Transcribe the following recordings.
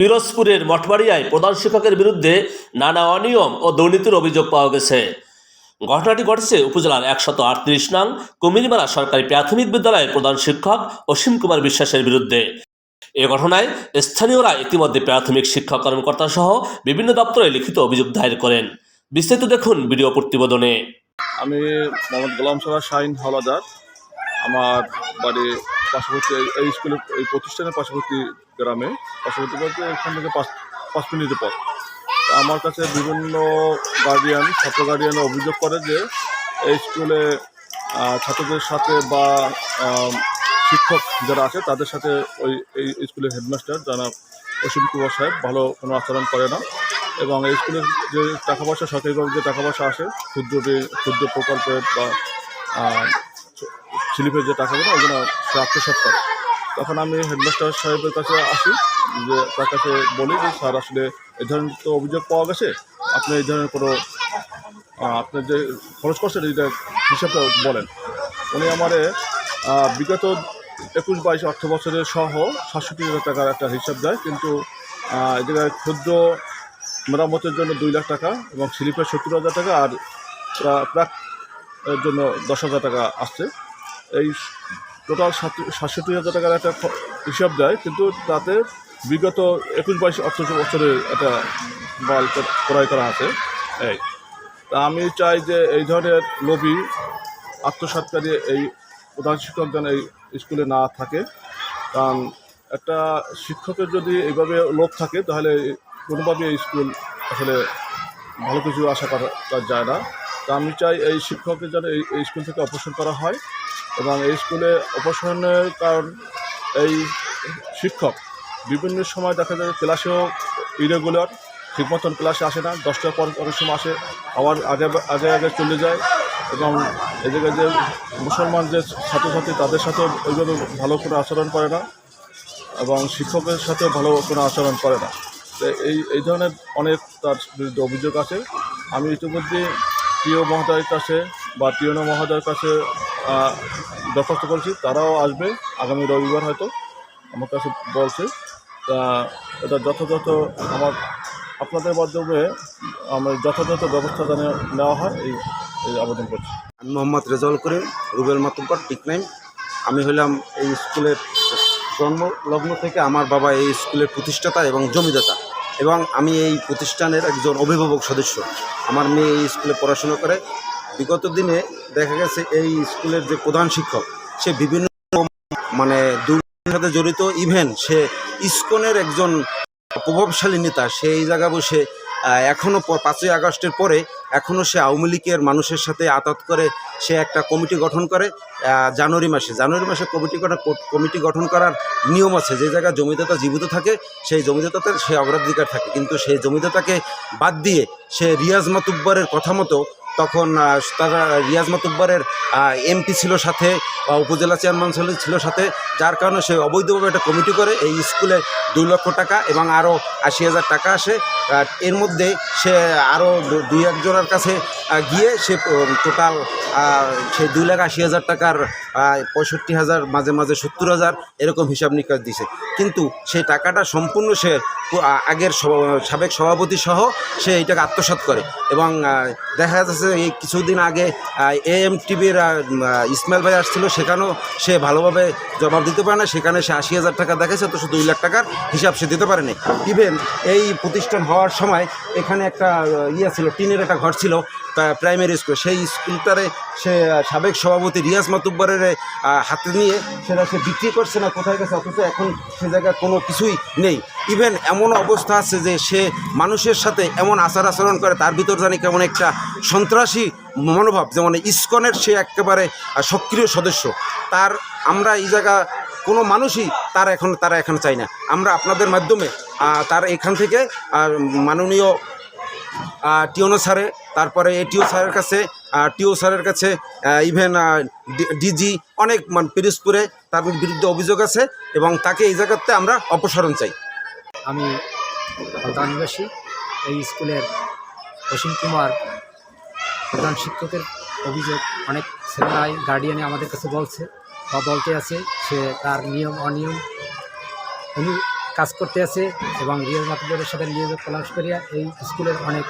পিরোজপুরের মঠবাড়িয়ায় প্রধান শিক্ষকের বিরুদ্ধে নানা অনিয়ম ও দুর্নীতির অভিযোগ পাওয়া গেছে। ঘটনাটি ঘটেছে উপজেলার একশত আটত্রিশ নং কুমিরমারা সরকারি প্রাথমিক বিদ্যালয়ের প্রধান শিক্ষক অসীম কুমার বিশ্বাসের বিরুদ্ধে। এ ঘটনায় স্থানীয়রা ইতিমধ্যে প্রাথমিক শিক্ষা কর্মকর্তা সহ বিভিন্ন দপ্তরে লিখিত অভিযোগ দায়ের করেন। বিস্তারিত দেখুন ভিডিও প্রতিবেদনে। আমি মোহাম্মদ গোলাম সারা শাহিন হাওলাদার আমার বাড়ি পার্শ্ববর্তী এই- স্কুলের এই প্রতিষ্ঠানের পার্শ্ববর্তী গ্রামে, পার্শ্ববর্তী বলতে এখান থেকে পাঁচ পাঁচ মিনিটের তা আমার কাছে বিভিন্ন গার্ডিয়ান ছাত্র গার্ডিয়ান অভিযোগ করে যে এই স্কুলে ছাত্রদের সাথে বা শিক্ষক যারা আছে, তাদের সাথে ওই এই স্কুলের হেডমাস্টার যারা অসীম কুমার সাহেব ভালো কোনো আচরণ করে না এবং এই স্কুলের যে টাকা পয়সা সরকারিভাবে যে টাকা পয়সা আসে, ক্ষুদ্র ক্ষুদ্র প্রকল্পের বা স্লিপের যে টাকাগুলো ওগুলো সে আত্মসাৎ করে। তখন আমি হেডমাস্টার সাহেবের কাছে আসি, যে তার কাছে বলি যে, স্যার, আসলে এই ধরনের তো অভিযোগ পাওয়া গেছে। আপনি এই ধরনের কোনো আপনি যে খরচ করছেন এইটা হিসাবটা বলেন। উনি আমারে বিগত একুশ বাইশ অর্থ বছরের সহ সাতষট্টি হাজার টাকার একটা হিসাব দেয়, কিন্তু এদিকে ক্ষুদ্র মেরামতের জন্য দুই লাখ টাকা এবং স্লিপের সত্তর হাজার টাকা আর প্রাক জন্য দশ হাজার টাকা আসছে। এই টোটাল সাতষট্টি হাজার টাকার একটা হিসাব দেয়, কিন্তু তাতে বিগত একুশ বাইশ অর্থ বছরে একটা মাল ক্রয় করা আছে। এই। তা আমি চাই যে এই ধরনের লবি আত্মসাৎকারী এই প্রধান শিক্ষক যেন এই স্কুলে না থাকে। কারণ একটা শিক্ষকের যদি এইভাবে লোভ থাকে, তাহলে কোনোভাবে এই স্কুল আসলে ভালো কিছু আশা করা যায় না। তা আমি চাই এই শিক্ষকের যেন এই স্কুল থেকে অপসারণ করা হয়। এবং এই স্কুলে অপসারণের কারণ এই শিক্ষক বিভিন্ন সময় দেখা যায় ক্লাসেও ইরেগুলার ঠিক মতন ক্লাসে আসে না, দশটার পর অনেক সময় আসে, আবার আগে আগে আগে চলে যায় এবং জায়গায় যে মুসলমান যে ছাত্রছাত্রী তাদের সাথেও ওইভাবে ভালো কোনো আচরণ করে না এবং শিক্ষকের সাথে ভালো কোনো আচরণ করে না। এই এই ধরনের অনেক তার বিরুদ্ধে অভিযোগ আছে। আমি ইতিমধ্যে প্রিয় মহোদয়ের কাছে বা টিওনো মহোদয়ের কাছে দরখাস্ত করেছি, তারাও আসবে আগামী রবিবার হয়তো, আমার কাছে বলছে। তা এটা যথাযথ আমার, আপনাদের মাধ্যমে আমার যথাযথ ব্যবস্থা যেন নেওয়া হয়, এই এই আবেদন করছি। আমি মোহাম্মদ রেজাউল করিম, রুবেল মাতুব্বর টিকনাইম আমি হলাম এই স্কুলের জন্ম, লগ্ন থেকে আমার বাবা এই স্কুলের প্রতিষ্ঠাতা এবং জমিদাতা। এবং আমি এই প্রতিষ্ঠানের একজন অভিভাবক সদস্য। আমার মেয়ে এই স্কুলে পড়াশোনা করে বিগত দিনে দেখা গেছে এই স্কুলের যে প্রধান শিক্ষক সে বিভিন্ন মানে দুর্নীতির সাথে জড়িত। ইভেন সে ইস্কনের একজন প্রভাবশালী নেতা সেই জায়গা বসে আহ, এখনও প- পাঁচই আগস্টের পরে এখনও সে আওয়ামী লীগের মানুষের সাথে আতাত করে সে একটা কমিটি গঠন করে জানুয়ারি মাসে। জানুয়ারি মাসে কমিটি কমিটি গঠন করার নিয়ম আছে। যে জায়গায় জমিদাতা জীবিত থাকে সেই জমিদাতাতে সে অগ্রাধিকার থাকে। কিন্তু সেই জমিদাতাকে বাদ দিয়ে সে রিয়াজ মাতুব্বরের কথা মতো তখন তারা রিয়াজ মাতুব্বরের এমপি ছিল সাথে উপজেলা চেয়ারম্যান ছিল ছিল সাথে, যার কারণে সে অবৈধভাবে একটা কমিটি করে, এই স্কুলে দুই লক্ষ টাকা এবং আরও আশি হাজার টাকা আসে। এর মধ্যে সে আরও দুই একজনের কাছে গিয়ে সে টোটাল সেই দুই লাখ আশি হাজার টাকার পঁয়ষট্টি হাজার, মাঝে মাঝে সত্তর হাজার এরকম হিসাব নিকাশ দিছে। কিন্তু সেই টাকাটা সম্পূর্ণ সে আগের সাবেক সভাপতি সহ সে এটাকে আত্মসাৎ করে। এবং দেখা যাচ্ছে এই কিছুদিন আগে এ এম টিভির ইসমাইল ভাই আসছিল, সেখানেও সে ভালোভাবে জবাব দিতে পারে না। সেখানে সে আশি হাজার টাকা দেখেছে সে দুই লাখ টাকার হিসাব সে দিতে পারেনি। ইভেন এই প্রতিষ্ঠান হওয়ার সময় এখানে একটা ইয়ে ছিল, টিনের একটা ঘর ছিল। প্রাইমারি স্কুল সেই স্কুলটারে সে সাবেক সভাপতি রিয়াজ মাতুব্বরের হাতে নিয়ে সেটা সে বিক্রি করছে না, কোথায় গেছে, অথচ এখন সে জায়গায় কোনো কিছুই নেই। ইভেন এমন অবস্থা আছে যে সে মানুষের সাথে এমন আচার আচরণ করে, তার ভিতর জানি কেমন একটা সন্ত্রাসী মনোভাব, যেমন ইস্কনের সে একেবারে সক্রিয় সদস্য। তার, আমরা এই জায়গা, কোনো মানুষই তার এখন, তারা এখন চাই না। আমরা আপনাদের মাধ্যমে তার এখান থেকে মাননীয় টিওনো স্যারে তারপরে এটিও স্যারের কাছে টিও স্যারের কাছে ইভেন ডিজি অনেক, মান, পিরিজপুরে তার বিরুদ্ধে অভিযোগ আছে এবং তাকে এই জায়গাতে আমরা অপসারণ চাই। আমি নিবাসী, এই স্কুলের অসীম কুমার প্রধান শিক্ষকের অভিযোগ। অনেক ছেলেরাই গার্ডিয়ানে আমাদের কাছে বলছে বা বলতে আছে, সে তার নিয়ম, অনিয়ম অনু কাজ করতে আছে এবং রিয়াজ মাতুদের সাথে নিয়োগ পলাশ করিয়া এই স্কুলের অনেক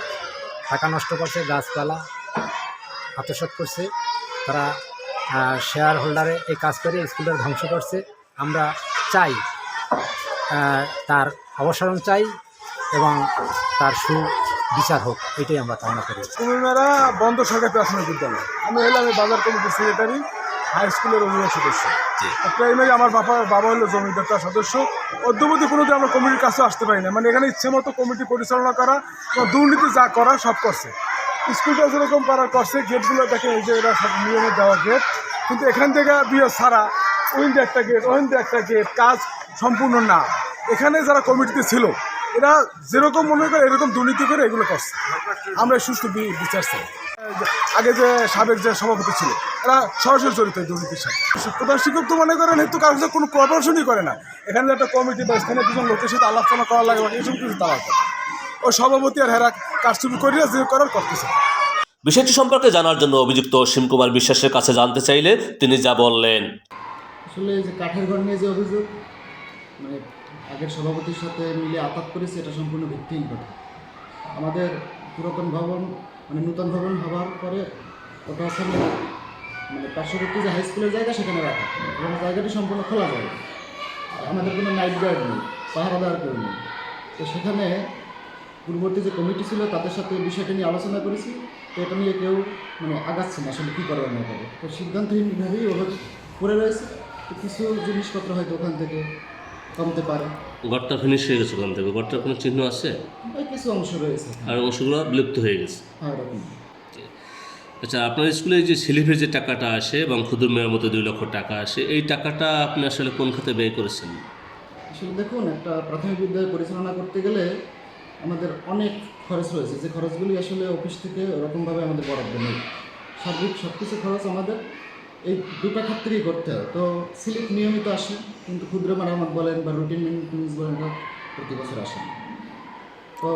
টাকা নষ্ট করছে, গাছপালা আত্মসাত করছে। তারা শেয়ার হোল্ডারে এই কাজ করে, স্কুলটা ধ্বংস করছে। আমরা চাই তার অবসরণ চাই এবং তার সু বিচার হোক, এটাই আমরা কামনা করি। কুমিরমারা বন্ধ সরকার প্রাথমিক বিদ্যালয়। আমি এলাম বাজার কমিটির সেক্রেটারি হাই স্কুলের অভিভাবক সদস্য। প্রাইমারি আমার বাবা বাবা হলো জমিদার সদস্য। অদ্যবধি কোনোদিন আমরা কমিটির কাছে আসতে পারি না। মানে এখানে ইচ্ছে মতো কমিটি পরিচালনা করা এবং দুর্নীতি যা করা সব করছে। স্কুলটা যেরকম করার করছে গেটগুলো দেখেন এই যে এরা সব নিয়মে দেওয়া গেট কিন্তু এখান থেকে বিয়ে ছাড়া ওইন একটা গেট ওইন একটা গেট কাজ সম্পূর্ণ না। এখানে যারা কমিটিতে ছিল এরা যেরকম মনে করে এরকম দুর্নীতি করে এগুলো করছে। আমরা সুস্থ বি- বিচার চাই। আগে যে সাবেক যে সভাপতি ছিল এরা সরাসরি জড়িত দুর্নীতির সাথে। প্রধান শিক্ষক তো মনে করেন তো কারোর সাথে কোনো কর্পোরেশনই করে না। এখানে একটা কমিটি বা স্থানীয় দুজন লোকের সাথে আলোচনা করা লাগে বা এইসব কিছু তারা করে। ওই সভাপতি আর হেরা কারচুপি করিয়া যে করার করতেছে। বিষয়টি সম্পর্কে জানার জন্য অভিযুক্ত অসীম কুমার বিশ্বাসের কাছে জানতে চাইলে তিনি যা বললেন। আসলে যে কাঠের ঘর নিয়ে যে অভিযোগ মানে আগের সভাপতির সাথে মিলে আতাত করেছে এটা সম্পূর্ণ ভিত্তিহীন কথা। আমাদের পুরাতন ভবন মানে নূতন ভবন হওয়ার পরে ওটা ওখানে মানে পার্শ্ববর্তী যে হাই স্কুলের জায়গা সেখানে রাখা। এবং জায়গাটি সম্পূর্ণ খোলা আর আমাদের কোনো নাইট গার্ড নেই পাহারাদার কেউ নেই। তো সেখানে পূর্ববর্তী যে কমিটি ছিল, তাদের সাথে বিষয়টা নিয়ে আলোচনা করেছি। তো এটা নিয়ে কেউ মানে আগাচ্ছে না, আসলে কী করবে না করে তো সিদ্ধান্তহীনভাবেই ওভাবে পড়ে রয়েছে। কিছু জিনিসপত্র হয়তো ওখান থেকে কমতে পারে। ঘরটা ফিনিশ হয়ে গেছে ওখান থেকে। ঘরটার কোনো চিহ্ন আছে? কিছু অংশ রয়েছে। আর অংশগুলো বিলুপ্ত হয়ে গেছে। হ্যাঁ আচ্ছা আপনার স্কুলে যে স্লিপের যে টাকাটা আসে এবং ক্ষুদ্র মেরামতো দুই লক্ষ টাকা আসে এই টাকাটা আপনি আসলে কোন খাতে ব্যয় করেছেন? আসলে দেখুন একটা প্রাথমিক বিদ্যালয় পরিচালনা করতে গেলে আমাদের অনেক খরচ রয়েছে। যে খরচগুলি আসলে অফিস থেকে ওরকমভাবে আমাদের বরাদ্দ নেই। সার্বিক সব কিছু খরচ আমাদের। এই দুটা থেকেই করতে হয়। তো স্লিপ নিয়মিত আসে, কিন্তু ক্ষুদ্র মেরামত বলেন বা রুটিন মেনটেন্স বলেন প্রতি বছর আসে। তো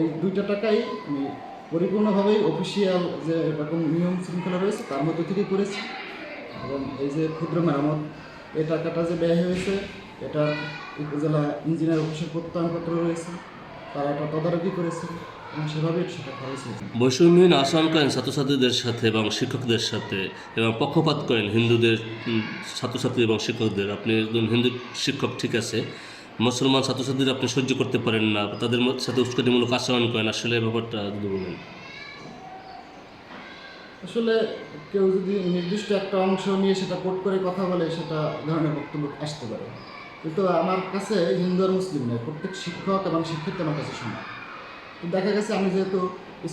এই দুইটা টাকাই আমি পরিপূর্ণভাবেই অফিসিয়াল যে এরকম নিয়ম শৃঙ্খলা রয়েছে, তার মধ্যে থেকেই করেছি। এবং এই যে ক্ষুদ্র মেরামত, এই টাকাটা যে ব্যয় হয়েছে, এটা উপজেলা ইঞ্জিনিয়ার অফিসের প্রত্যয়নপত্র রয়েছে, তারা এটা তদারকি করেছে। এবং সেভাবেই সেটা খরচ হয়েছে বৈষম্যহীন আচরণ করেন ছাত্রছাত্রীদের সাথে এবং শিক্ষকদের সাথে এবং পক্ষপাত করেন হিন্দুদের ছাত্রছাত্রী এবং শিক্ষকদের। আপনি একজন হিন্দু শিক্ষক ঠিক আছে। মুসলমান ছাত্রছাত্রীদের আপনি সহ্য করতে পারেন না তাদের সাথে উস্কানিমূলক আচরণ করেন। আসলে ব্যাপারটা যদি বলেন। আসলে কেউ যদি নির্দিষ্ট একটা অংশ নিয়ে সেটা কোট করে কথা বলে সেটা ধরনের বক্তব্য আসতে পারে। কিন্তু আমার কাছে হিন্দু আর মুসলিম নয় প্রত্যেক শিক্ষক এবং শিক্ষার্থী আমার কাছে সমান। দেখা গেছে আমি যেহেতু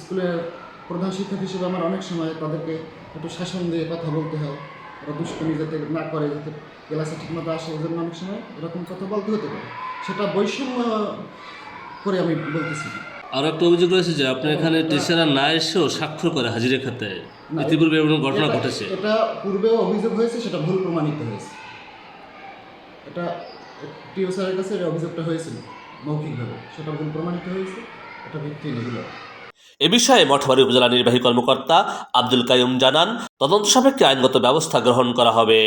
স্কুলের প্রধান শিক্ষক হিসেবে আমার অনেক সময় তাদেরকে একটু শাসন দিয়ে কথা বলতে হয় ওরা দুষ্কর্মী যাতে না করে যাতে ক্লাসে ঠিকমতো আসে এই জন্য অনেক সময় এরকম কথা বলতে হতে পারে। সেটা বৈষম্য করে আমি বলতেছি। আর একটা অভিযোগ রয়েছে যে আপনার এখানে টিচাররা না এসেও স্বাক্ষর করে হাজিরা খাতে। ইতিপূর্বে এমন ঘটনা ঘটেছে। এটা পূর্বেও অভিযোগ হয়েছে সেটা ভুল প্রমাণিত হয়েছে। এটা টিও স্যারের কাছে অভিযোগটা হয়েছিল মৌখিকভাবে। সেটা ভুল প্রমাণিত হয়েছে। এ বিষয়ে মঠবাড়ি উপজেলা নির্বাহী কর্মকর্তা আব্দুল কাইম জানান, তদন্ত সাপেক্ষে আইনগত ব্যবস্থা গ্রহণ করা হবে।